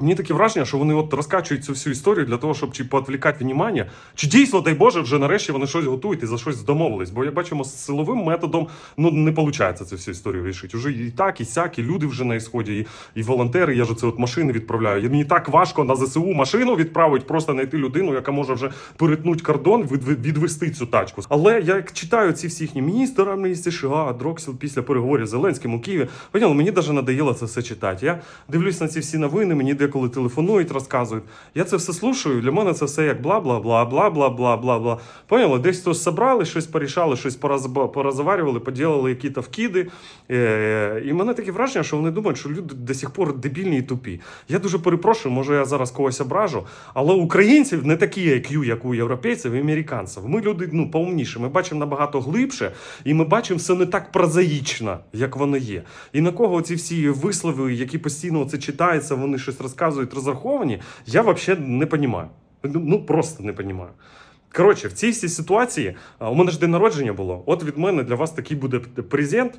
Мені таке враження, що вони от розкачують цю всю історію для того, щоб чи поотвлікати внимання, чи дійсно, дай Боже, вже нарешті вони щось готують і за щось домовились. Бо як бачимо, з силовим методом ну не виходить цю всю історію вирішити. Уже і так, і сяк, і люди вже на ісході, і, і волонтери. Я ж це от машини відправляю. І мені так важко на ЗСУ машину відправити, просто знайти людину, яка може вже перетнути кордон, від, від- відвести цю тачку. Але я як читаю ці всі їхні міністри армії США, Дроксіл після переговорів з Зеленським у Києві, поняли, мені навіть надоїло це все читати. Я дивлюсь на ці всі новини, мені Тебе коли телефонують, розказують. Я це все слушаю. Для мене це все як бла, бла, бла, бла, бла, бла, бла, бла. Поняли? Десь то собрали, щось порішали, щось порозаварювали, поділили якісь вкиди. Е, і мене таке враження, що вони думають, що люди до сих пор дебільні і тупі. Я дуже перепрошую, може я зараз когось ображу, але українців не такі IQ, як у європейців і американців. Ми люди ну, поумніші, ми бачимо набагато глибше, і ми бачимо все не так прозаїчно, як воно є. І на кого ці всі вислови, які постійно це читаються, вони щось розказують розраховані, я взагалі не розумію. Ну просто не розумію. Коротше, в цій всій ситуації у мене ж день народження було. От від мене для вас такий буде презент.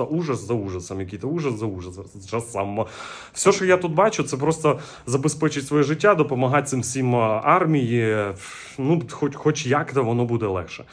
ужас за ужасом, який-то ужас за ужасом. Все, що я тут бачу, це просто забезпечить своє життя, допомагати цим всім армії. Ну, хоч, хоч як то воно буде легше.